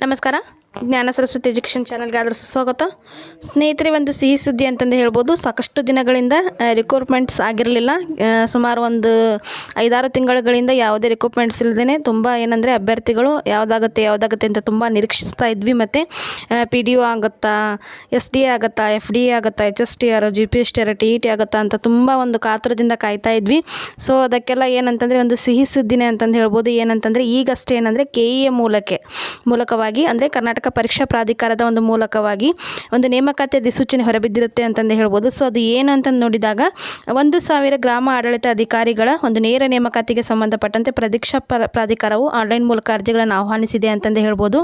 ನಮಸ್ಕಾರ ಜ್ಞಾನ ಸರಸ್ವತಿ ಎಜುಕೇಷನ್ ಚಾನಲ್ಗೆ ಆದರೂ ಸುಸ್ವಾಗತ. ಸ್ನೇಹಿತರೆ, ಒಂದು ಸಿಹಿ ಸುದ್ದಿ ಅಂತಂದು ಹೇಳ್ಬೋದು. ಸಾಕಷ್ಟು ದಿನಗಳಿಂದ ರಿಕ್ರೂಟ್ಮೆಂಟ್ಸ್ ಆಗಿರಲಿಲ್ಲ. ಸುಮಾರು ಒಂದು ಐದಾರು ತಿಂಗಳುಗಳಿಂದ ಯಾವುದೇ ರಿಕ್ರೂಟ್ಮೆಂಟ್ಸ್ ಇಲ್ಲದೇ ತುಂಬ ಏನಂದರೆ ಅಭ್ಯರ್ಥಿಗಳು ಯಾವುದಾಗುತ್ತೆ ಯಾವುದಾಗುತ್ತೆ ಅಂತ ತುಂಬ ನಿರೀಕ್ಷಿಸ್ತಾ ಇದ್ವಿ ಮತ್ತು ಪಿ ಡಿ ಒ ಆಗುತ್ತಾ ಎಸ್ ಡಿ ಎ ಆಗುತ್ತಾ ಎಫ್ ಡಿ ಎ ಆಗುತ್ತಾ H S T R G P S T R T E T ಆಗುತ್ತಾ ಅಂತ ತುಂಬ ಒಂದು ಕಾತುರದಿಂದ ಕಾಯ್ತಾ ಇದ್ವಿ. ಸೊ ಅದಕ್ಕೆಲ್ಲ ಏನಂತಂದರೆ ಒಂದು ಸಿಹಿ ಸುದ್ದಿನೇ ಅಂತಂದು ಹೇಳ್ಬೋದು. ಏನಂತಂದರೆ ಈಗಷ್ಟೇ ಏನಂದರೆ ಕೆ ಇ ಎ ಮೂಲಕ್ಕೆ, ಮೂಲಕವಾಗಿ ಅಂದರೆ ಕರ್ನಾಟಕ ಪರೀಕ್ಷಾ ಪ್ರಾಧಿಕಾರದ ಒಂದು ಮೂಲಕವಾಗಿ ಒಂದು ನೇಮಕಾತಿ ಅಧಿಸೂಚನೆ ಹೊರಬಿದ್ದಿರುತ್ತೆ ಅಂತಂದು ಹೇಳ್ಬೋದು. ಸೊ ಅದು ಏನು ಅಂತ ನೋಡಿದಾಗ ಒಂದು ಸಾವಿರ ಗ್ರಾಮ ಆಡಳಿತ ಅಧಿಕಾರಿಗಳ ಒಂದು ನೇರ ನೇಮಕಾತಿಗೆ ಸಂಬಂಧಪಟ್ಟಂತೆ ಪರೀಕ್ಷಾ ಪ್ರ ಪ್ರಾಧಿಕಾರವು ಆನ್ಲೈನ್ ಮೂಲಕ ಅರ್ಜಿಗಳನ್ನು ಆಹ್ವಾನಿಸಿದೆ ಅಂತಂದು ಹೇಳ್ಬೋದು.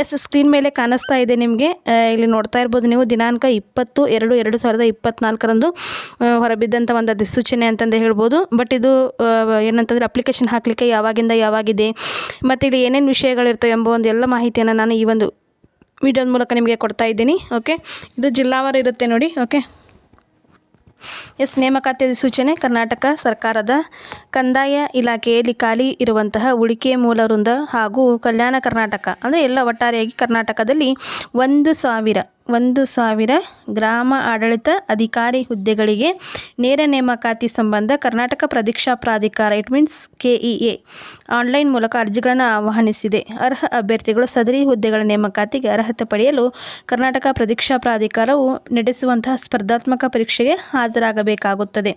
ಎಸ್ ಸ್ಕ್ರೀನ್ ಮೇಲೆ ಕಾಣಿಸ್ತಾ ಇದೆ ನಿಮಗೆ. ಇಲ್ಲಿ ನೋಡ್ತಾ ಇರ್ಬೋದು ನೀವು, ದಿನಾಂಕ ಇಪ್ಪತ್ತು ಎರಡು ಎರಡು ಸಾವಿರದ ಇಪ್ಪತ್ನಾಲ್ಕರಂದು ಹೊರಬಿದ್ದಂಥ ಒಂದು ಅಧಿಸೂಚನೆ ಅಂತಂದು ಹೇಳ್ಬೋದು. ಬಟ್ ಇದು ಏನಂತಂದರೆ ಅಪ್ಲಿಕೇಶನ್ ಹಾಕಲಿಕ್ಕೆ ಯಾವಾಗಿಂದ ಯಾವಾಗಿದೆ ಮತ್ತು ಇಲ್ಲಿ ಏನೇನು ವಿಷಯಗಳಿರ್ತವೆ ಎಂಬ ಒಂದು ಎಲ್ಲ ಮಾಹಿತಿಯನ್ನು ನಾನು ಈ ಒಂದು ವಿಡಿಯೋದ ಮೂಲಕ ನಿಮಗೆ ಕೊಡ್ತಾ ಇದ್ದೀನಿ ಓಕೆ ಇದು ಜಿಲ್ಲಾವಾರು ಇರುತ್ತೆ ನೋಡಿ ಓಕೆ ಎಸ್ ನೇಮಕಾತಿ ಅಧಿಸೂಚನೆ ಕರ್ನಾಟಕ ಸರ್ಕಾರದ ಕಂದಾಯ ಇಲಾಖೆಯಲ್ಲಿ ಖಾಲಿ ಇರುವಂತಹ ಉಳಿಕೆ ಮೂಲ ವೃಂದ ಹಾಗೂ ಕಲ್ಯಾಣ ಕರ್ನಾಟಕ, ಅಂದರೆ ಎಲ್ಲ ಒಟ್ಟಾರೆಯಾಗಿ ಕರ್ನಾಟಕದಲ್ಲಿ ಒಂದು ಸಾವಿರ ಒಂದು ಸಾವಿರ ಗ್ರಾಮ ಆಡಳಿತ ಅಧಿಕಾರಿ ಹುದ್ದೆಗಳಿಗೆ ನೇರ ನೇಮಕಾತಿ ಸಂಬಂಧ ಕರ್ನಾಟಕ ಪ್ರದೀಕ್ಷಾ ಪ್ರಾಧಿಕಾರ it means K E A online ಮೂಲಕ ಅರ್ಜಿಗಳನ್ನು ಆಹ್ವಾನಿಸಿದೆ. ಅರ್ಹ ಅಭ್ಯರ್ಥಿಗಳು ಸದರಿ ಹುದ್ದೆಗಳ ನೇಮಕಾತಿಗೆ ಅರ್ಹತೆ ಪಡೆಯಲು ಕರ್ನಾಟಕ ಪ್ರದೀಕ್ಷಾ ಪ್ರಾಧಿಕಾರವು ನಡೆಸುವಂತಹ ಸ್ಪರ್ಧಾತ್ಮಕ ಪರೀಕ್ಷೆಗೆ ಹಾಜರಾಗಬೇಕಾಗುತ್ತದೆ.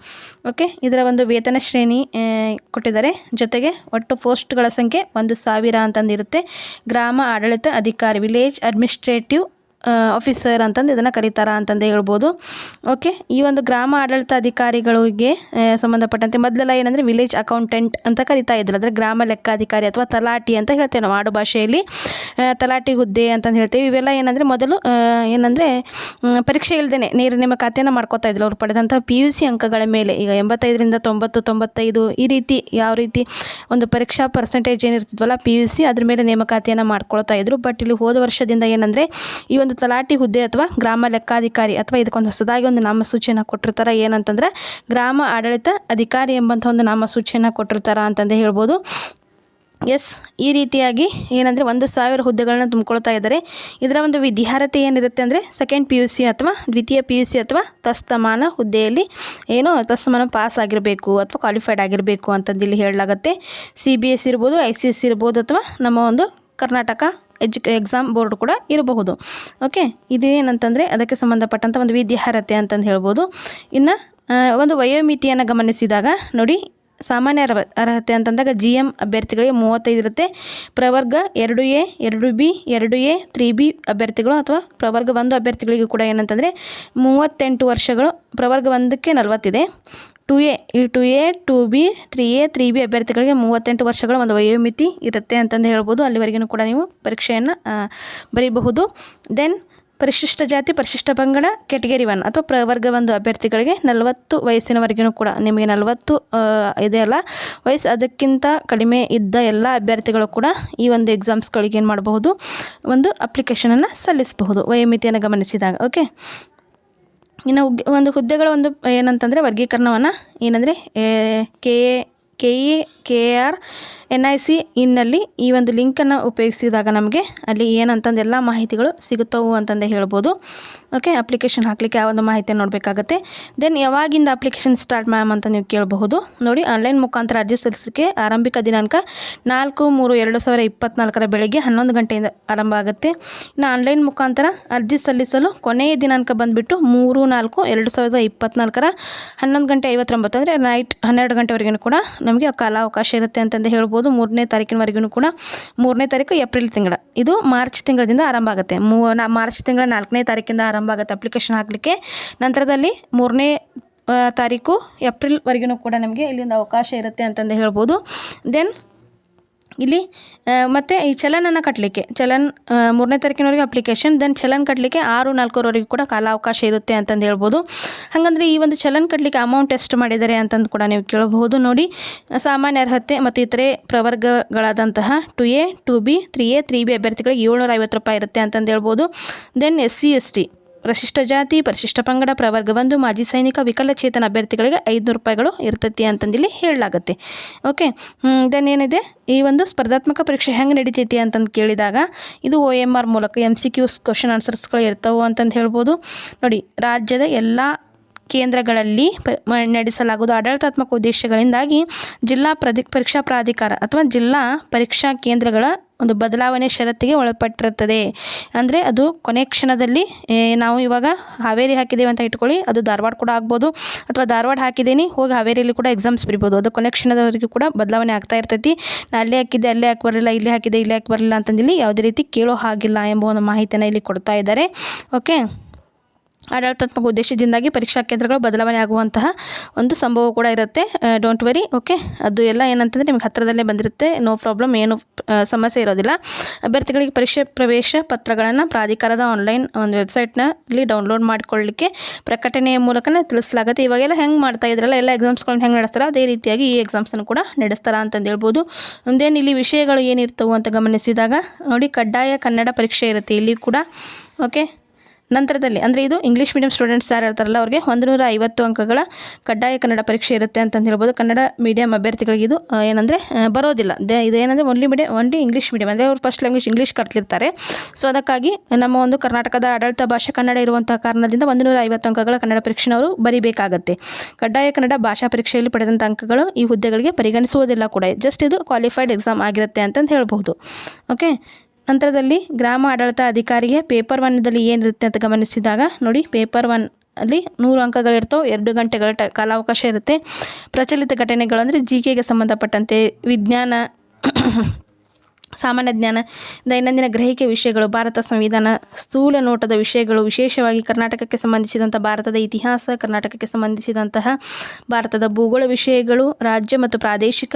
ಓಕೆ, ಇದರ ಒಂದು ವೇತನ ಶ್ರೇಣಿ ಕೊಟ್ಟಿದ್ದಾರೆ. ಜೊತೆಗೆ ಒಟ್ಟು ಪೋಸ್ಟ್ಗಳ ಸಂಖ್ಯೆ ಒಂದು ಸಾವಿರ ಅಂತಂದಿರುತ್ತೆ. ಗ್ರಾಮ ಆಡಳಿತ ಅಧಿಕಾರಿ, ವಿಲೇಜ್ ಅಡ್ಮಿನಿಸ್ಟ್ರೇಟಿವ್ ಆಫೀಸರ್ ಅಂತಂದು ಇದನ್ನು ಕರೀತಾರ ಅಂತಂದು ಹೇಳ್ಬೋದು. ಓಕೆ ಈ ಒಂದು ಗ್ರಾಮ ಆಡಳಿತ ಅಧಿಕಾರಿಗಳಿಗೆ ಸಂಬಂಧಪಟ್ಟಂತೆ ಮೊದಲೆಲ್ಲ ಏನಂದರೆ ವಿಲೇಜ್ ಅಕೌಂಟೆಂಟ್ ಅಂತ ಕರಿತಾ ಇದ್ರು. ಅಂದರೆ ಗ್ರಾಮ ಲೆಕ್ಕಾಧಿಕಾರಿ ಅಥವಾ ತಲಾಟಿ ಅಂತ ಹೇಳ್ತೇವೆ ನಾವು ಆಡು ಭಾಷೆಯಲ್ಲಿ. ತಲಾಟಿ ಹುದ್ದೆ ಅಂತಂದು ಹೇಳ್ತೇವೆ. ಇವೆಲ್ಲ ಏನಂದರೆ ಮೊದಲು ಏನಂದರೆ ಪರೀಕ್ಷೆ ಇಲ್ಲದೇ ನೇರ ನೇಮಕಾತಿಯನ್ನು ಮಾಡ್ಕೋತಾ ಇದ್ರು ಅವ್ರು ಪಡೆದಂಥ ಪಿ ಯು ಸಿ ಅಂಕಗಳ ಮೇಲೆ. ಈಗ ಎಂಬತ್ತೈದರಿಂದ ತೊಂಬತ್ತು, ತೊಂಬತ್ತೈದು ಈ ರೀತಿ ಯಾವ ರೀತಿ ಒಂದು ಪರೀಕ್ಷಾ ಪರ್ಸೆಂಟೇಜ್ ಏನಿರ್ತಿದ್ವಲ್ಲ ಪಿ ಯು ಸಿ ಅದ್ರ ಮೇಲೆ ನೇಮಕಾತಿಯನ್ನು ಮಾಡ್ಕೊಳ್ತಾ ಇದ್ರು. ಬಟ್ ಇಲ್ಲಿ ಹೋದ ವರ್ಷದಿಂದ ಏನಂದರೆ ಈ ಒಂದು ತಲಾಟಿ ಹುದ್ದೆ ಅಥವಾ ಗ್ರಾಮ ಲೆಕ್ಕಾಧಿಕಾರಿ ಅಥವಾ ಇದಕ್ಕೊಂದು ಹೊಸದಾಗಿ ಒಂದು ನಾಮಸೂಚಿಯನ್ನು ಕೊಟ್ಟಿರ್ತಾರೆ ಏನಂತಂದ್ರೆ ಗ್ರಾಮ ಆಡಳಿತ ಅಧಿಕಾರಿ ಎಂಬಂಥ ಒಂದು ನಾಮಸೂಚಿಯನ್ನು ಕೊಟ್ಟಿರ್ತಾರ ಅಂತಂದೇ ಹೇಳ್ಬೋದು. ಎಸ್, ಈ ರೀತಿಯಾಗಿ ಏನಂದರೆ ಒಂದು ಸಾವಿರ ಹುದ್ದೆಗಳನ್ನ ತುಂಬಿಕೊಳ್ತಾ ಇದ್ದಾರೆ. ಇದರ ಒಂದು ವಿದ್ಯಾರ್ಹತೆ ಏನಿರುತ್ತೆ ಅಂದರೆ ಸೆಕೆಂಡ್ ಪಿ ಯು ಸಿ ಅಥವಾ ದ್ವಿತೀಯ ಪಿ ಯು ಸಿ ಅಥವಾ ತಸ್ತಮಾನ ಹುದ್ದೆಯಲ್ಲಿ ಏನು ತಸ್ತಮಾನ ಪಾಸ್ ಆಗಿರಬೇಕು ಅಥವಾ ಕ್ವಾಲಿಫೈಡ್ ಆಗಿರಬೇಕು ಅಂತಂದು ಇಲ್ಲಿ ಹೇಳಲಾಗುತ್ತೆ. ಸಿ ಬಿ ಎಸ್ ಇರ್ಬೋದು ಐ ಸಿ ಎಸ್ ಇರ್ಬೋದು ಅಥವಾ ನಮ್ಮ ಒಂದು ಕರ್ನಾಟಕ ಎಜು ಎಕ್ಸಾಮ್ ಬೋರ್ಡ್ ಕೂಡ ಇರಬಹುದು. ಓಕೆ ಇದೇನಂತಂದರೆ ಅದಕ್ಕೆ ಸಂಬಂಧಪಟ್ಟಂಥ ಒಂದು ವಿದ್ಯಾರ್ಹತೆ ಅಂತಂದು ಹೇಳ್ಬೋದು. ಇನ್ನು ಒಂದು ವಯೋಮಿತಿಯನ್ನು ಗಮನಿಸಿದಾಗ ನೋಡಿ, ಸಾಮಾನ್ಯ ಅರ್ಹ, ಅರ್ಹತೆ ಅಂತಂದಾಗ ಜಿ ಎಂ ಅಭ್ಯರ್ಥಿಗಳಿಗೆ ಮೂವತ್ತೈದು ಇರುತ್ತೆ. ಪ್ರವರ್ಗ ಎರಡು ಎ, ಎರಡು ಬಿ, ಎರಡು ಎ, ತ್ರೀ ಬಿ ಅಭ್ಯರ್ಥಿಗಳು ಅಥವಾ ಪ್ರವರ್ಗ ಒಂದು ಅಭ್ಯರ್ಥಿಗಳಿಗೂ ಕೂಡ ಏನಂತಂದರೆ ಮೂವತ್ತೆಂಟು ವರ್ಷಗಳು ಪ್ರವರ್ಗ ಒಂದಕ್ಕೆ ನಲವತ್ತಿದೆ. ಟು ಎ ಈ two A, two B, three A, three B ಅಭ್ಯರ್ಥಿಗಳಿಗೆ ಮೂವತ್ತೆಂಟು ವರ್ಷಗಳ ಒಂದು ವಯೋಮಿತಿ ಇರುತ್ತೆ ಅಂತಂದು ಹೇಳ್ಬೋದು. ಅಲ್ಲಿವರೆಗೂ ಕೂಡ ನೀವು ಪರೀಕ್ಷೆಯನ್ನು ಬರೀಬಹುದು. ದೆನ್ ಪರಿಶಿಷ್ಟ ಜಾತಿ, ಪರಿಶಿಷ್ಟ ಪಂಗಡ ಕೆಟಗರಿ ಒನ್ ಅಥವಾ ಪ್ರವರ್ಗ ಒಂದು ಅಭ್ಯರ್ಥಿಗಳಿಗೆ ನಲವತ್ತು ವಯಸ್ಸಿನವರೆಗೂ ಕೂಡ ನಿಮಗೆ ನಲವತ್ತು ಇದೆಯಲ್ಲ ವಯಸ್ಸು ಅದಕ್ಕಿಂತ ಕಡಿಮೆ ಇದ್ದ ಎಲ್ಲ ಅಭ್ಯರ್ಥಿಗಳು ಕೂಡ ಈ ಒಂದು ಎಕ್ಸಾಮ್ಸ್ಗಳಿಗೆ ಏನು ಮಾಡಬಹುದು? ಒಂದು ಅಪ್ಲಿಕೇಶನನ್ನು ಸಲ್ಲಿಸಬಹುದು. ವಯೋಮಿತಿಯನ್ನು ಗಮನಿಸಿದಾಗ ಓಕೆ ಇನ್ನು ಒಂದು ಹುದ್ದೆಗಳ ಒಂದು ಏನಂತಂದರೆ ವರ್ಗೀಕರಣವನ್ನು ಏನಂದರೆ K K E K R N I C ಇನ್ನಲ್ಲಿ ಈ ಒಂದು ಲಿಂಕನ್ನು ಉಪಯೋಗಿಸಿದಾಗ ನಮಗೆ ಅಲ್ಲಿ ಏನಂತಂದು ಎಲ್ಲ ಮಾಹಿತಿಗಳು ಸಿಗುತ್ತವು ಅಂತಂದೇ ಹೇಳ್ಬೋದು. ಓಕೆ ಅಪ್ಲಿಕೇಶನ್ ಹಾಕಲಿಕ್ಕೆ ಆ ಒಂದು ಮಾಹಿತಿಯನ್ನು ನೋಡಬೇಕಾಗತ್ತೆ. ದೆನ್ ಯಾವಾಗಿಂದ ಅಪ್ಲಿಕೇಶನ್ ಸ್ಟಾರ್ಟ್ ಮ್ಯಾಮ್ ಅಂತ ನೀವು ಕೇಳಬಹುದು. ನೋಡಿ ಆನ್ಲೈನ್ ಮುಖಾಂತರ ಅರ್ಜಿ ಸಲ್ಲಿಸಲಿಕ್ಕೆ ಆರಂಭಿಕ ದಿನಾಂಕ ನಾಲ್ಕು ಮೂರು ಎರಡು ಸಾವಿರ ಇಪ್ಪತ್ನಾಲ್ಕರ ಬೆಳಗ್ಗೆ ಹನ್ನೊಂದು ಗಂಟೆಯಿಂದ ಆರಂಭ ಆಗುತ್ತೆ. ಇನ್ನು ಆನ್ಲೈನ್ ಮುಖಾಂತರ ಅರ್ಜಿ ಸಲ್ಲಿಸಲು ಕೊನೆಯ ದಿನಾಂಕ ಬಂದುಬಿಟ್ಟು ಮೂರು ನಾಲ್ಕು ಎರಡು ಸಾವಿರದ ಇಪ್ಪತ್ನಾಲ್ಕರ ಹನ್ನೊಂದು ಗಂಟೆ ಐವತ್ತೊಂಬತ್ತು, ಅಂದರೆ ನೈಟ್ ಹನ್ನೆರಡು ಗಂಟೆವರೆಗೂ ಕೂಡ ನಮಗೆ ಕಾಲಾವಕಾಶ ಇರುತ್ತೆ ಅಂತಂದು ಹೇಳ್ಬೋದು. ಮೂರನೇ ತಾರೀಕಿನವರೆಗೂ ಕೂಡ ಮೂರನೇ ತಾರೀಕು ಏಪ್ರಿಲ್ ತಿಂಗಳ. ಇದು ಮಾರ್ಚ್ ತಿಂಗಳದಿಂದ ಆರಂಭ ಆಗುತ್ತೆ. ಮೂ ಮಾರ್ಚ್ ತಿಂಗಳ ನಾಲ್ಕನೇ ತಾರೀಕಿಂದ ಆರಂಭ ಆಗುತ್ತೆ ಅಪ್ಲಿಕೇಶನ್ ಹಾಕಲಿಕ್ಕೆ. ನಂತರದಲ್ಲಿ ಮೂರನೇ ತಾರೀಕು ಏಪ್ರಿಲ್ವರೆಗೂ ಕೂಡ ನಮಗೆ ಇಲ್ಲಿಂದ ಅವಕಾಶ ಇರುತ್ತೆ ಅಂತಂದು ಹೇಳ್ಬೋದು. ದೆನ್ ಇಲ್ಲಿ ಮತ್ತು ಈ ಚಲನನ್ನು ಕಟ್ಟಲಿಕ್ಕೆ ಚಲನ್ ಮೂರನೇ ತಾರೀಕಿನವರೆಗೆ ಅಪ್ಲಿಕೇಶನ್ ದೆನ್ ಚಲನ್ ಕಟ್ಟಲಿಕ್ಕೆ ಆರು ನಾಲ್ಕರವರೆಗೂ ಕೂಡ ಕಾಲಾವಕಾಶ ಇರುತ್ತೆ ಅಂತಂದು ಹೇಳ್ಬೋದು. ಹಾಗಂದ್ರೆ ಈ ಒಂದು ಚಲನ್ ಕಟ್ಟಲಿಕ್ಕೆ ಅಮೌಂಟ್ ಎಷ್ಟು ಮಾಡಿದ್ದಾರೆ ಅಂತಂದು ಕೂಡ ನೀವು ಕೇಳಬಹುದು ನೋಡಿ. ಸಾಮಾನ್ಯ ಅರ್ಹತೆ ಮತ್ತು ಇತರೆ ಪ್ರವರ್ಗಗಳಾದಂತಹ two A two B three A three B ಅಭ್ಯರ್ಥಿಗಳಿಗೆ ಏಳ್ನೂರ ಐವತ್ತು ರೂಪಾಯಿ ಇರುತ್ತೆ ಅಂತಂದು ಹೇಳ್ಬೋದು. Then S C S T ಪರಿಶಿಷ್ಟ ಜಾತಿ, ಪರಿಶಿಷ್ಟ ಪಂಗಡ, ಪ್ರವರ್ಗ ಒಂದು, ಮಾಜಿ ಸೈನಿಕ, ವಿಕಲಚೇತನ ಅಭ್ಯರ್ಥಿಗಳಿಗೆ ಐದುನೂರು ರೂಪಾಯಿಗಳು ಇರ್ತೈತಿ ಅಂತಂದಿಲ್ಲಿ ಹೇಳಲಾಗತ್ತೆ. ಓಕೆ ದೆನ್ ಏನಿದೆ ಈ ಒಂದು ಸ್ಪರ್ಧಾತ್ಮಕ ಪರೀಕ್ಷೆ ಹೆಂಗೆ ನಡಿತೈತಿ ಅಂತಂದು ಕೇಳಿದಾಗ ಇದು ಒ ಎಂ ಆರ್ ಮೂಲಕ ಎಂ ಸಿ ಕ್ಯೂಸ್ ಕ್ವಶನ್ ಆನ್ಸರ್ಸ್ಗಳು ಇರ್ತಾವೆ ಅಂತಂದು ಹೇಳ್ಬೋದು. ನೋಡಿ, ರಾಜ್ಯದ ಎಲ್ಲ ಕೇಂದ್ರಗಳಲ್ಲಿ ಪ ನಡೆಸಲಾಗುವುದು ಆಡಳಿತಾತ್ಮಕ ಉದ್ದೇಶಗಳಿಂದಾಗಿ ಜಿಲ್ಲಾ ಪ್ರದಿ, ಪರೀಕ್ಷಾ ಪ್ರಾಧಿಕಾರ ಅಥವಾ ಜಿಲ್ಲಾ ಪರೀಕ್ಷಾ ಕೇಂದ್ರಗಳ ಒಂದು ಬದಲಾವಣೆ ಷರತ್ತಿಗೆ ಒಳಪಟ್ಟಿರುತ್ತದೆ. ಅಂದರೆ ಅದು ಕೊನೆ ಕ್ಷಣದಲ್ಲಿ ನಾವು ಇವಾಗ ಹಾವೇರಿ ಹಾಕಿದ್ದೀವಿ ಅಂತ ಇಟ್ಕೊಳ್ಳಿ, ಅದು ಧಾರವಾಡ ಕೂಡ ಆಗ್ಬೋದು, ಅಥವಾ ಧಾರವಾಡ ಹಾಕಿದ್ದೀನಿ, ಹೋಗಿ ಹಾವೇರಿಯಲ್ಲಿ ಕೂಡ ಎಕ್ಸಾಮ್ಸ್ ಬರಿಬೋದು. ಅದು ಕೊನೆ ಕ್ಷಣದವರೆಗೂ ಕೂಡ ಬದಲಾವಣೆ ಆಗ್ತಾ ಇರ್ತೈತಿ. ನಾ ಅಲ್ಲೇ ಹಾಕಿದ್ದೆ, ಅಲ್ಲೇ ಹಾಕಿ ಬರಲಿಲ್ಲ, ಇಲ್ಲಿ ಹಾಕಿದ್ದೆ, ಇಲ್ಲೇ ಹಾಕಿ ಬರಲಿಲ್ಲ ಅಂತಂದಿಲ್ಲಿ ಯಾವುದೇ ರೀತಿ ಕೇಳೋ ಹಾಗಿಲ್ಲ ಎಂಬ ಒಂದು ಮಾಹಿತಿಯನ್ನು ಇಲ್ಲಿ ಕೊಡ್ತಾ ಇದ್ದಾರೆ. ಓಕೆ ಆಡಳಿತಾತ್ಮಕ ಉದ್ದೇಶದಿಂದಾಗಿ ಪರೀಕ್ಷಾ ಕೇಂದ್ರಗಳು ಬದಲಾವಣೆ ಆಗುವಂತಹ ಒಂದು ಸಂಭವ ಕೂಡ ಇರುತ್ತೆ. ಡೋಂಟ್ ವೆರಿ ಓಕೆ ಅದು ಎಲ್ಲ ಏನಂತಂದರೆ ನಿಮ್ಗೆ ಹತ್ತಿರದಲ್ಲೇ ಬಂದಿರುತ್ತೆ. ನೋ ಪ್ರಾಬ್ಲಮ್ ಏನು ಸಮಸ್ಯೆ ಇರೋದಿಲ್ಲ. ಅಭ್ಯರ್ಥಿಗಳಿಗೆ ಪರೀಕ್ಷೆ ಪ್ರವೇಶ ಪತ್ರಗಳನ್ನು ಪ್ರಾಧಿಕಾರದ ಆನ್ಲೈನ್ ಒಂದು ವೆಬ್ಸೈಟ್ನಲ್ಲಿ ಡೌನ್ಲೋಡ್ ಮಾಡಿಕೊಳ್ಳಲಿಕ್ಕೆ ಪ್ರಕಟಣೆಯ ಮೂಲಕನೇ ತಿಳಿಸಲಾಗುತ್ತೆ. ಇವಾಗೆಲ್ಲ ಹೆಂಗೆ ಮಾಡ್ತಾ ಇದ್ರಲ್ಲ, ಎಲ್ಲ ಎಕ್ಸಾಮ್ಸ್ಗಳನ್ನ ಹೆಂಗೆ ನಡೆಸ್ತಾರೆ ಅದೇ ರೀತಿಯಾಗಿ ಈ ಎಕ್ಸಾಮ್ಸನ್ನು ಕೂಡ ನಡೆಸ್ತಾರ ಅಂತಂದು ಹೇಳ್ಬೋದು. ಒಂದೇನು ಇಲ್ಲಿ ವಿಷಯಗಳು ಏನಿರ್ತವು ಅಂತ ಗಮನಿಸಿದಾಗ, ನೋಡಿ, ಕಡ್ಡಾಯ ಕನ್ನಡ ಪರೀಕ್ಷೆ ಇರುತ್ತೆ ಇಲ್ಲಿ ಕೂಡ ಓಕೆ ನಂತರದಲ್ಲಿ, ಅಂದರೆ ಇದು ಇಂಗ್ಲೀಷ್ ಮೀಡಿಯಂ ಸ್ಟೂಡೆಂಟ್ಸ್ ಯಾರು ಇರ್ತಾರಲ್ಲ ಅವರಿಗೆ ಒಂದು ನೂರ ಐವತ್ತು ಅಂಕಗಳ ಕಡ್ಡಾಯ ಕನ್ನಡ ಪರೀಕ್ಷೆ ಇರುತ್ತೆ ಅಂತಂದು ಹೇಳ್ಬೋದು. ಕನ್ನಡ ಮೀಡಿಯಂ ಅಭ್ಯರ್ಥಿಗಳಿಗೆ ಇದು ಏನಂದರೆ ಬರೋದಿಲ್ಲ. ದೇ ಇದೇನಂದರೆ only medium only English medium ಅಂದರೆ ಅವರು ಫಸ್ಟ್ ಲ್ಯಾಂಗ್ವೇಜ್ ಇಂಗ್ಲೀಷ್ ಕಲ್ತಿರ್ತಾರೆ. ಸೊ ಅದಕ್ಕಾಗಿ ನಮ್ಮ ಒಂದು ಕರ್ನಾಟಕದ ಆಡಳಿತ ಭಾಷೆ ಕನ್ನಡ ಇರುವಂತಹ ಕಾರಣದಿಂದ ಒಂದು ನೂರ ಐವತ್ತು ಅಂಕಗಳ ಕನ್ನಡ ಪರೀಕ್ಷೆನ ಅವರು ಬರೀಬೇಕಾಗತ್ತೆ. ಕಡ್ಡಾಯ ಕನ್ನಡ ಭಾಷಾ ಪರೀಕ್ಷೆಯಲ್ಲಿ ಪಡೆದಂಥ ಅಂಕಗಳು ಈ ಹುದ್ದೆಗಳಿಗೆ ಪರಿಗಣಿಸುವುದಿಲ್ಲ ಕೂಡ. ಜಸ್ಟ್ ಇದು ಕ್ವಾಲಿಫೈಡ್ ಎಕ್ಸಾಮ್ ಆಗಿರುತ್ತೆ ಅಂತಂದು ಹೇಳ್ಬೋದು. ಓಕೆ ನಂತರದಲ್ಲಿ ಗ್ರಾಮ ಆಡಳಿತ ಅಧಿಕಾರಿಗೆ ಪೇಪರ್ ಒನ್ನಲ್ಲಿ ಏನಿರುತ್ತೆ ಅಂತ ಗಮನಿಸಿದಾಗ ನೋಡಿ, ಪೇಪರ್ ಒನ್ ಅಲ್ಲಿ ನೂರು ಅಂಕಗಳಿರ್ತವೆ ಎರಡು ಗಂಟೆಗಳ ಟ ಕಾಲಾವಕಾಶ ಇರುತ್ತೆ. ಪ್ರಚಲಿತ ಘಟನೆಗಳು ಅಂದರೆ ಜಿ ಕೆಗೆ ಸಂಬಂಧಪಟ್ಟಂತೆ ವಿಜ್ಞಾನ ಸಾಮಾನ್ಯ ಜ್ಞಾನ, ದೈನಂದಿನ ಗ್ರಹಿಕೆ ವಿಷಯಗಳು, ಭಾರತ ಸಂವಿಧಾನ, ಸ್ಥೂಲ ನೋಟದ ವಿಷಯಗಳು, ವಿಶೇಷವಾಗಿ ಕರ್ನಾಟಕಕ್ಕೆ ಸಂಬಂಧಿಸಿದಂಥ ಭಾರತದ ಇತಿಹಾಸ, ಕರ್ನಾಟಕಕ್ಕೆ ಸಂಬಂಧಿಸಿದಂತಹ ಭಾರತದ ಭೂಗೋಳ ವಿಷಯಗಳು, ರಾಜ್ಯ ಮತ್ತು ಪ್ರಾದೇಶಿಕ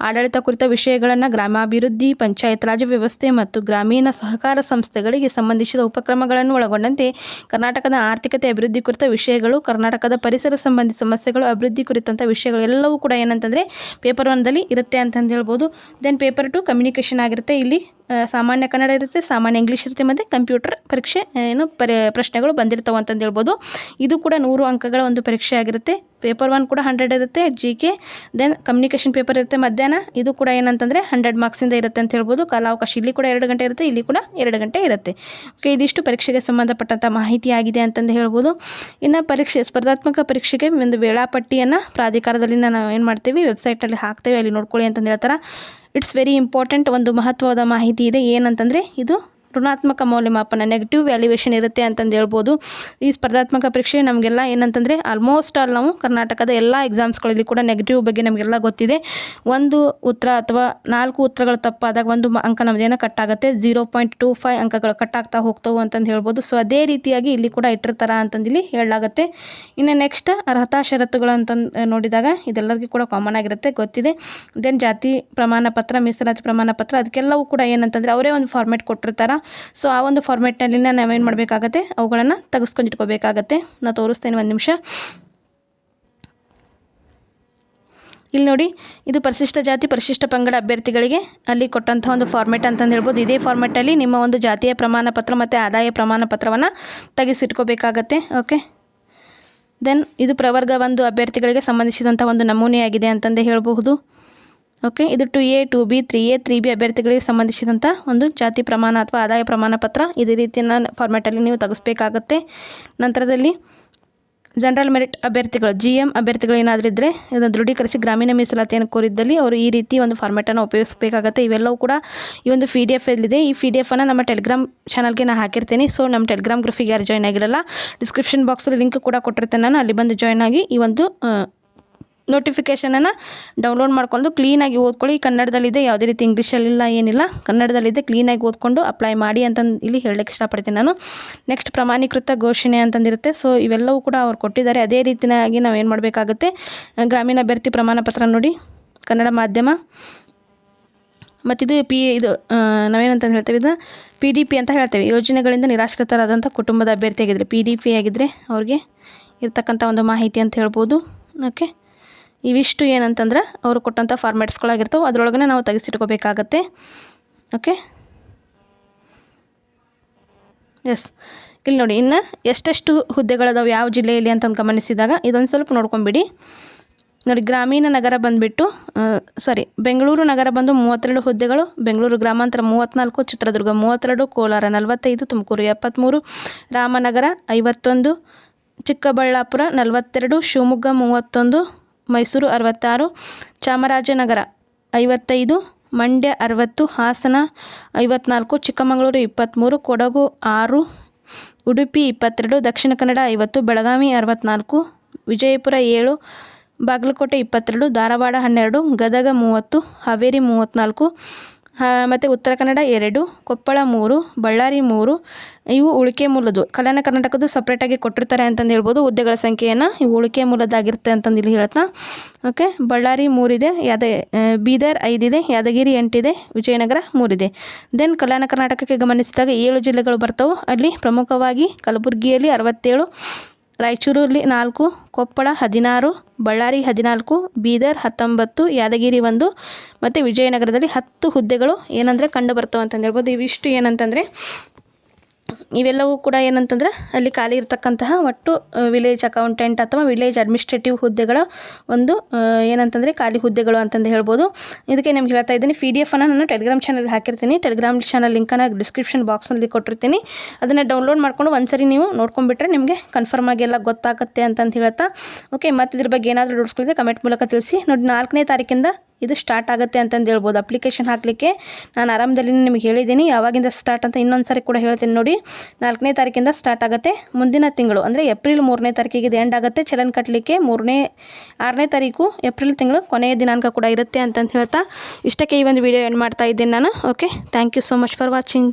ಆಡಳಿತ ಕುರಿತ ವಿಷಯಗಳನ್ನು ಗ್ರಾಮಾಭಿವೃದ್ಧಿ, ಪಂಚಾಯತ್ ರಾಜ್ ವ್ಯವಸ್ಥೆ ಮತ್ತು ಗ್ರಾಮೀಣ ಸಹಕಾರ ಸಂಸ್ಥೆಗಳಿಗೆ ಸಂಬಂಧಿಸಿದ ಉಪಕ್ರಮಗಳನ್ನು ಒಳಗೊಂಡಂತೆ ಕರ್ನಾಟಕದ ಆರ್ಥಿಕತೆ ಅಭಿವೃದ್ಧಿ ಕುರಿತ ವಿಷಯಗಳು, ಕರ್ನಾಟಕದ ಪರಿಸರ ಸಂಬಂಧಿ ಸಮಸ್ಯೆಗಳು, ಅಭಿವೃದ್ಧಿ ಕುರಿತಂಥ ವಿಷಯಗಳು ಎಲ್ಲವೂ ಕೂಡ ಏನಂತಂದರೆ ಪೇಪರ್ ಒನ್ದಲ್ಲಿ ಇರುತ್ತೆ ಅಂತಂದು ಹೇಳ್ಬೋದು. ದೆನ್ ಪೇಪರ್ ಟು ಕಮ್ಯುನಿಕೇಷನ್ ಆಗಿರುತ್ತೆ ಇಲ್ಲಿ. ಸಾಮಾನ್ಯ ಕನ್ನಡ ಇರುತ್ತೆ, ಸಾಮಾನ್ಯ ಇಂಗ್ಲೀಷ್ ಇರುತ್ತೆ, ಮತ್ತು ಕಂಪ್ಯೂಟರ್ ಪರೀಕ್ಷೆ ಏನು ಪರಿ, ಪ್ರಶ್ನೆಗಳು ಬಂದಿರ್ತಾವೆ ಅಂತಂದು ಹೇಳ್ಬೋದು. ಇದು ಕೂಡ ನೂರು ಅಂಕಗಳ ಒಂದು ಪರೀಕ್ಷೆ ಆಗಿರುತ್ತೆ. ಪೇಪರ್ ಒನ್ ಕೂಡ ಹಂಡ್ರೆಡ್ ಇರುತ್ತೆ G K then communication paper ಇರುತ್ತೆ ಮಧ್ಯಾಹ್ನ. ಇದು ಕೂಡ ಏನಂತಂದರೆ ಹಂಡ್ರೆಡ್ ಮಾರ್ಕ್ಸಿಂದ ಇರುತ್ತೆ ಅಂತ ಹೇಳ್ಬೋದು. ಕಾಲಾವಕಾಶ ಇಲ್ಲಿ ಕೂಡ ಎರಡು ಗಂಟೆ ಇರುತ್ತೆ, ಇಲ್ಲಿ ಕೂಡ ಎರಡು ಗಂಟೆ ಇರುತ್ತೆ. ಓಕೆ ಇದಿಷ್ಟು ಪರೀಕ್ಷೆಗೆ ಸಂಬಂಧಪಟ್ಟಂಥ ಮಾಹಿತಿ ಆಗಿದೆ ಅಂತಂದು ಹೇಳ್ಬೋದು. ಇನ್ನು ಪರೀಕ್ಷೆ, ಸ್ಪರ್ಧಾತ್ಮಕ ಪರೀಕ್ಷೆಗೆ ಒಂದು ವೇಳಾಪಟ್ಟಿಯನ್ನು ಪ್ರಾಧಿಕಾರದಲ್ಲಿಂದ ನಾವು ಏನು ಮಾಡ್ತೀವಿ ವೆಬ್ಸೈಟಲ್ಲಿ ಹಾಕ್ತೇವೆ, ಅಲ್ಲಿ ನೋಡ್ಕೊಳ್ಳಿ ಅಂತಂದು ಹೇಳ್ತಾರೆ. ಇಟ್ಸ್ ವೆರಿ ಇಂಪಾರ್ಟೆಂಟ್ ಒಂದು ಮಹತ್ವದ ಮಾಹಿತಿ ಇದೆ. ಏನಂತಂದರೆ ಇದು ಋಣಾತ್ಮಕ ಮೌಲ್ಯಮಾಪನ ನೆಗೆಟಿವ್ ವ್ಯಾಲ್ಯೂಯೇಷನ್ ಇರುತ್ತೆ ಅಂತಂದು ಹೇಳ್ಬೋದು. ಈ ಸ್ಪರ್ಧಾತ್ಮಕ ಪರೀಕ್ಷೆ ನಮಗೆಲ್ಲ ಏನಂತಂದರೆ ಆಲ್ಮೋಸ್ಟ್ ಆಲ್ ನಾವು ಕರ್ನಾಟಕದ ಎಲ್ಲ ಎಕ್ಸಾಮ್ಸ್ಗಳಲ್ಲಿ ಕೂಡ ನೆಗೆಟಿವ್ ಬಗ್ಗೆ ನಮಗೆಲ್ಲ ಗೊತ್ತಿದೆ. ಒಂದು ಉತ್ತರ ಅಥವಾ ನಾಲ್ಕು ಉತ್ತರಗಳು ತಪ್ಪಾದಾಗ ಒಂದು ಅಂಕ ನಮ್ಮದೇನೋ ಕಟ್ ಆಗುತ್ತೆ ಜೀರೋ ಪಾಯಿಂಟ್ ಟೂ ಫೈವ್ ಅಂಕಗಳು ಕಟ್ ಆಗ್ತಾ ಹೋಗ್ತವೆ ಅಂತಂದು ಹೇಳ್ಬೋದು. ಸೊ ಅದೇ ರೀತಿಯಾಗಿ ಇಲ್ಲಿ ಕೂಡ ಇಟ್ಟಿರ್ತಾರ ಅಂತಂದು ಇಲ್ಲಿ ಹೇಳಲಾಗುತ್ತೆ. ಇನ್ನು ನೆಕ್ಸ್ಟ್ ಅರ್ಹತಾ ಷರತ್ತುಗಳು ಅಂತಂದು ನೋಡಿದಾಗ ಇದೆಲ್ಲರಿಗೂ ಕೂಡ ಕಾಮನ್ ಆಗಿರುತ್ತೆ, ಗೊತ್ತಿದೆ. ದೆನ್ ಜಾತಿ ಪ್ರಮಾಣ ಪತ್ರ, ಮೀಸಲಾತಿ ಪ್ರಮಾಣ ಪತ್ರ, ಅದಕ್ಕೆಲ್ಲವೂ ಕೂಡ ಏನಂತಂದರೆ ಅವರೇ ಒಂದು ಫಾರ್ಮೇಟ್ ಕೊಟ್ಟಿರ್ತಾರೆ. ಸೊ ಆ ಒಂದು ಫಾರ್ಮೇಟ್ನಲ್ಲಿನ ನಾವೇನು ಮಾಡಬೇಕಾಗತ್ತೆ? ಅವುಗಳನ್ನು ತೆಗೆಸ್ಕೊಂಡು ಇಟ್ಕೋಬೇಕಾಗತ್ತೆ ನಾನು ತೋರಿಸ್ತೇನೆ ಒಂದು ನಿಮಿಷ. ಇಲ್ಲಿ ನೋಡಿ, ಇದು ಪರಿಶಿಷ್ಟ ಜಾತಿ, ಪರಿಶಿಷ್ಟ ಪಂಗಡ ಅಭ್ಯರ್ಥಿಗಳಿಗೆ ಅಲ್ಲಿ ಕೊಟ್ಟಂಥ ಒಂದು ಫಾರ್ಮೆಟ್ ಅಂತಂದು ಹೇಳ್ಬೋದು. ಇದೇ ಫಾರ್ಮೆಟಲ್ಲಿ ನಿಮ್ಮ ಒಂದು ಜಾತಿಯ ಪ್ರಮಾಣ ಪತ್ರ ಮತ್ತು ಆದಾಯ ಪ್ರಮಾಣ ಪತ್ರವನ್ನು ತೆಗೆಸಿಟ್ಕೋಬೇಕಾಗತ್ತೆ. ಓಕೆ ದೆನ್ ಇದು ಪ್ರವರ್ಗ ಒಂದು ಅಭ್ಯರ್ಥಿಗಳಿಗೆ ಸಂಬಂಧಿಸಿದಂಥ ಒಂದು ನಮೂನೆಯಾಗಿದೆ ಅಂತಂದೇ ಹೇಳಬಹುದು. ಓಕೆ ಇದು two A two B three A three B ಅಭ್ಯರ್ಥಿಗಳಿಗೆ ಸಂಬಂಧಿಸಿದಂಥ ಒಂದು ಜಾತಿ ಪ್ರಮಾಣ ಅಥವಾ ಆದಾಯ ಪ್ರಮಾಣ ಪತ್ರ. ಇದೇ ರೀತಿಯ ಫಾರ್ಮ್ಯಾಟಲ್ಲಿ ನೀವು ತೆಗೆಸ್ಬೇಕಾಗತ್ತೆ. ನಂತರದಲ್ಲಿ ಜನರಲ್ ಮೆರಿಟ್ ಅಭ್ಯರ್ಥಿಗಳು ಜಿ ಎಂ ಅಭ್ಯರ್ಥಿಗಳು ಏನಾದರೂ ಇದ್ದರೆ ಇದನ್ನು ದೃಢೀಕರಿಸಿ ಗ್ರಾಮೀಣ ಮೀಸಲಾತಿಯನ್ನು ಕೋರಿದ್ದಲ್ಲಿ ಅವರು ಈ ರೀತಿ ಒಂದು ಫಾರ್ಮ್ಯಾಟನ್ನು ಉಪಯೋಗಿಸಬೇಕಾಗತ್ತೆ. ಇವೆಲ್ಲವೂ ಕೂಡ ಈ ಒಂದು ಪಿ ಡಿ ಎಫ್ ಎಲ್ಲಿದೆ ಈ ಪಿ ಡಿ ಎಫನ್ನು ನಮ್ಮ ಟೆಲಿಗ್ರಾಮ್ ಚಾನಲ್ಗೆ ನಾನು ಹಾಕಿರ್ತೀನಿ. ಸೊ ನಮ್ಮ ಟೆಲಿಗ್ರಾಮ್ ಗ್ರೂಫಿಗೆ ಯಾರು ಜಾಯ್ನ್ ಆಗಿರಲ್ಲ ಡಿಸ್ಕ್ರಿಪ್ಷನ್ ಬಾಕ್ಸಲ್ಲಿ ಲಿಂಕ್ ಕೂಡ ಕೊಟ್ಟಿರ್ತೇನೆ. ನಾನು ಅಲ್ಲಿ ಬಂದು ಜಾಯ್ನ್ ಆಗಿ ಈ ಒಂದು ನೋಟಿಫಿಕೇಷನನ್ನು ಡೌನ್ಲೋಡ್ ಮಾಡಿಕೊಂಡು ಕ್ಲೀನಾಗಿ ಓದ್ಕೊಳ್ಳಿ. ಕನ್ನಡದಲ್ಲಿದೆ, ಯಾವುದೇ ರೀತಿ ಇಂಗ್ಲೀಷಲ್ಲಿಲ್ಲ ಏನಿಲ್ಲ. ಕನ್ನಡದಲ್ಲಿದೆ ಕ್ಲೀನಾಗಿ ಓದ್ಕೊಂಡು ಅಪ್ಲೈ ಮಾಡಿ ಅಂತಂದು ಇಲ್ಲಿ ಹೇಳಕ್ಕೆ ಇಷ್ಟಪಡ್ತೀನಿ ನಾನು. ನೆಕ್ಸ್ಟ್ ಪ್ರಮಾಣೀಕೃತ ಘೋಷಣೆ ಅಂತಂದಿರುತ್ತೆ. ಸೊ ಇವೆಲ್ಲವೂ ಕೂಡ ಅವ್ರು ಕೊಟ್ಟಿದ್ದಾರೆ. ಅದೇ ರೀತಿಯಾಗಿ ನಾವು ಏನು ಮಾಡಬೇಕಾಗುತ್ತೆ? ಗ್ರಾಮೀಣ ಅಭ್ಯರ್ಥಿ ಪ್ರಮಾಣ ಪತ್ರ ನೋಡಿ. ಕನ್ನಡ ಮಾಧ್ಯಮ. ಮತ್ತಿದು ಪಿ ಇದು ನಾವೇನಂತ ಹೇಳ್ತೇವೆ ಇದು? ಪಿ ಡಿ ಪಿ ಅಂತ ಹೇಳ್ತೇವೆ. ಯೋಜನೆಗಳಿಂದ ನಿರಾಶ್ರಿತರಾದಂಥ ಕುಟುಂಬದ ಅಭ್ಯರ್ಥಿ ಆಗಿದ್ದರೆ ಪಿ ಡಿ ಪಿ ಆಗಿದ್ದರೆ ಅವ್ರಿಗೆ ಇರ್ತಕ್ಕಂಥ ಒಂದು ಮಾಹಿತಿ ಅಂತ ಹೇಳ್ಬೋದು. ಓಕೆ ಇವಿಷ್ಟು ಏನಂತಂದ್ರೆ ಅವರು ಕೊಟ್ಟಂಥ ಫಾರ್ಮ್ಯಾಟ್ಸ್ಗಳಾಗಿರ್ತವೆ ಅದರೊಳಗನೆ ನಾವು ತೆಗೆಸಿಟ್ಕೋಬೇಕಾಗತ್ತೆ. ಓಕೆ ಎಸ್ ಇಲ್ಲಿ ನೋಡಿ, ಇನ್ನು ಎಷ್ಟೆಷ್ಟು ಹುದ್ದೆಗಳದಾವೆ ಯಾವ ಜಿಲ್ಲೆಯಲ್ಲಿ ಅಂತಂದು ಗಮನಿಸಿದಾಗ ಇದೊಂದು ಸ್ವಲ್ಪ ನೋಡ್ಕೊಂಬಿಡಿ. ನೋಡಿ, ಗ್ರಾಮೀಣ ನಗರ ಬಂದುಬಿಟ್ಟು ಸಾರಿ ಬೆಂಗಳೂರು ನಗರ ಬಂದು ಮೂವತ್ತೆರಡು ಹುದ್ದೆಗಳು, ಬೆಂಗಳೂರು ಗ್ರಾಮಾಂತರ ಮೂವತ್ತ್ನಾಲ್ಕು ಚಿತ್ರದುರ್ಗ ಮೂವತ್ತೆರಡು, ಕೋಲಾರ ನಲವತ್ತೈದು, ತುಮಕೂರು ಎಪ್ಪತ್ತ್ಮೂರು ರಾಮನಗರ ಐವತ್ತೊಂದು, ಚಿಕ್ಕಬಳ್ಳಾಪುರ ನಲವತ್ತೆರಡು, ಶಿವಮೊಗ್ಗ ಮೂವತ್ತೊಂದು ಮೈಸೂರು ಅರವತ್ತಾರು, ಚಾಮರಾಜನಗರ ಐವತ್ತೈದು, ಮಂಡ್ಯ ಅರವತ್ತು, ಹಾಸನ ಐವತ್ನಾಲ್ಕು, ಚಿಕ್ಕಮಗಳೂರು ಇಪ್ಪತ್ತ್ಮೂರು ಕೊಡಗು ಆರು, ಉಡುಪಿ ಇಪ್ಪತ್ತೆರಡು, ದಕ್ಷಿಣ ಕನ್ನಡ ಐವತ್ತು, ಬೆಳಗಾವಿ ಅರವತ್ತ್ನಾಲ್ಕು ವಿಜಯಪುರ ಏಳು, ಬಾಗಲಕೋಟೆ ಇಪ್ಪತ್ತೆರಡು, ಧಾರವಾಡ ಹನ್ನೆರಡು, ಗದಗ ಮೂವತ್ತು, ಹಾವೇರಿ ಮೂವತ್ತ್ನಾಲ್ಕು ಮತ್ತು ಉತ್ತರ ಕನ್ನಡ ಎರಡು, ಕೊಪ್ಪಳ ಮೂರು, ಬಳ್ಳಾರಿ ಮೂರು, ಇವು ಉಳಿಕೆ ಮೂಲದ್ದು. ಕಲ್ಯಾಣ ಕರ್ನಾಟಕದ್ದು ಸಪ್ರೇಟಾಗಿ ಕೊಟ್ಟಿರ್ತಾರೆ ಅಂತಂದು ಹೇಳ್ಬೋದು. ಹುದ್ದೆಗಳ ಸಂಖ್ಯೆಯನ್ನು ಇವು ಉಳಿಕೆ ಮೂಲದ್ದಾಗಿರುತ್ತೆ ಅಂತಂದು ಇಲ್ಲಿ ಹೇಳ್ತಾ. ಓಕೆ ಬಳ್ಳಾರಿ ಮೂರಿದೆ, ಯಾದ ಬೀದರ್ ಐದಿದೆ, ಯಾದಗಿರಿ ಎಂಟಿದೆ, ವಿಜಯನಗರ ಮೂರಿದೆ. ದೆನ್ ಕಲ್ಯಾಣ ಕರ್ನಾಟಕಕ್ಕೆ ಗಮನಿಸಿದಾಗ ಏಳು ಜಿಲ್ಲೆಗಳು ಬರ್ತವೆ. ಅಲ್ಲಿ ಪ್ರಮುಖವಾಗಿ ಕಲಬುರಗಿಯಲ್ಲಿ ಅರವತ್ತೇಳು ರಾಯಚೂರಲ್ಲಿ ನಾಲ್ಕು, ಕೊಪ್ಪಳ ಹದಿನಾರು, ಬಳ್ಳಾರಿ ಹದಿನಾಲ್ಕು, ಬೀದರ್ ಹತ್ತೊಂಬತ್ತು, ಯಾದಗಿರಿ ಒಂದು ಮತ್ತು ವಿಜಯನಗರದಲ್ಲಿ ಹತ್ತು ಹುದ್ದೆಗಳು ಏನಂದರೆ ಕಂಡು ಬರ್ತವೆ ಅಂತಂದು ಹೇಳ್ಬೋದು ಇವಿಷ್ಟು ಏನಂತಂದರೆ ಇವೆಲ್ಲವೂ ಕೂಡ ಏನಂತಂದ್ರೆ ಅಲ್ಲಿ ಖಾಲಿ ಇರತಕ್ಕಂತಹ ಒಟ್ಟು ವಿಲೇಜ್ ಅಕೌಂಟೆಂಟ್ ಅಥವಾ ವಿಲೇಜ್ ಅಡ್ಮಿನಿಸ್ಟ್ರೇಟಿವ್ ಹುದ್ದೆಗಳ ಒಂದು ಏನಂತಂದರೆ ಖಾಲಿ ಹುದ್ದೆಗಳು ಅಂತಂದು ಹೇಳ್ಬೋದು. ಇದಕ್ಕೆ ನಿಮ್ಗೆ ಹೇಳ್ತಾ ಇದ್ದೀನಿ ಪಿ ಡಿ ಎಫನ್ನು ನಾನು ಟೆಲಿಗ್ರಾಮ್ ಚಾನಲ್ಗೆ ಹಾಕಿರ್ತೀನಿ. ಟೆಲಿಗ್ರಾಮ್ ಚಾನಲ್ ಲಿಂಕನ್ನು ಡಿಸ್ಕ್ರಿಪ್ಷನ್ ಬಾಕ್ಸ್ನಲ್ಲಿ ಕೊಟ್ಟಿರ್ತೀನಿ. ಅದನ್ನು ಡೌನ್ಲೋಡ್ ಮಾಡ್ಕೊಂಡು ಒಂದ್ಸರಿ ನೀವು ನೋಡ್ಕೊಂಡ್ಬಿಟ್ರೆ ನಿಮಗೆ ಕನ್ಫರ್ಮ್ ಆಗಿ ಎಲ್ಲ ಗೊತ್ತಾಗುತ್ತೆ ಅಂತಂದು ಹೇಳ್ತಾ. ಓಕೆ ಮತ್ತು ಇದ್ರ ಬಗ್ಗೆ ಏನಾದರೂ ರೂಢಿಸ್ಕೊಳ್ಳಿದ್ರೆ ಕಮೆಂಟ್ ಮೂಲಕ ತಿಳಿಸಿ. ನೋಡಿ, ನಾಲ್ಕನೇ ತಾರೀಕಿಂದ ಇದು ಸ್ಟಾರ್ಟ್ ಆಗುತ್ತೆ ಅಂತಂದು ಹೇಳ್ಬೋದು. ಅಪ್ಲಿಕೇಶನ್ ಹಾಕಲಿಕ್ಕೆ ನಾನು ಆರಾಮದಲ್ಲಿ ನಿಮಗೆ ಹೇಳಿದ್ದೀನಿ ಯಾವಾಗಿಂದ ಸ್ಟಾರ್ಟ್ ಅಂತ ಇನ್ನೊಂದು ಸಾರಿ ಕೂಡ ಹೇಳ್ತೀನಿ ನೋಡಿ. ನಾಲ್ಕನೇ ತಾರೀಕಿಂದ ಸ್ಟಾರ್ಟ್ ಆಗುತ್ತೆ. ಮುಂದಿನ ತಿಂಗಳು ಅಂದರೆ ಏಪ್ರಿಲ್ ಮೂರನೇ ತಾರೀಕಿಗೆ ಇದು ಎಂಡ್ ಆಗುತ್ತೆ. ಚಲನ್ ಕಟ್ಟಲಿಕ್ಕೆ ಮೂರನೇ, ಆರನೇ ತಾರೀಕು ಏಪ್ರಿಲ್ ತಿಂಗಳು ಕೊನೆಯ ದಿನಾಂಕ ಕೂಡ ಇರುತ್ತೆ ಅಂತಂದು ಹೇಳ್ತಾ ಇಷ್ಟಕ್ಕೆ ಈ ಒಂದು ವಿಡಿಯೋ ಎಂಡ್ ಮಾಡ್ತಾ ಇದ್ದೀನಿ ನಾನು. Okay thank you so much for watching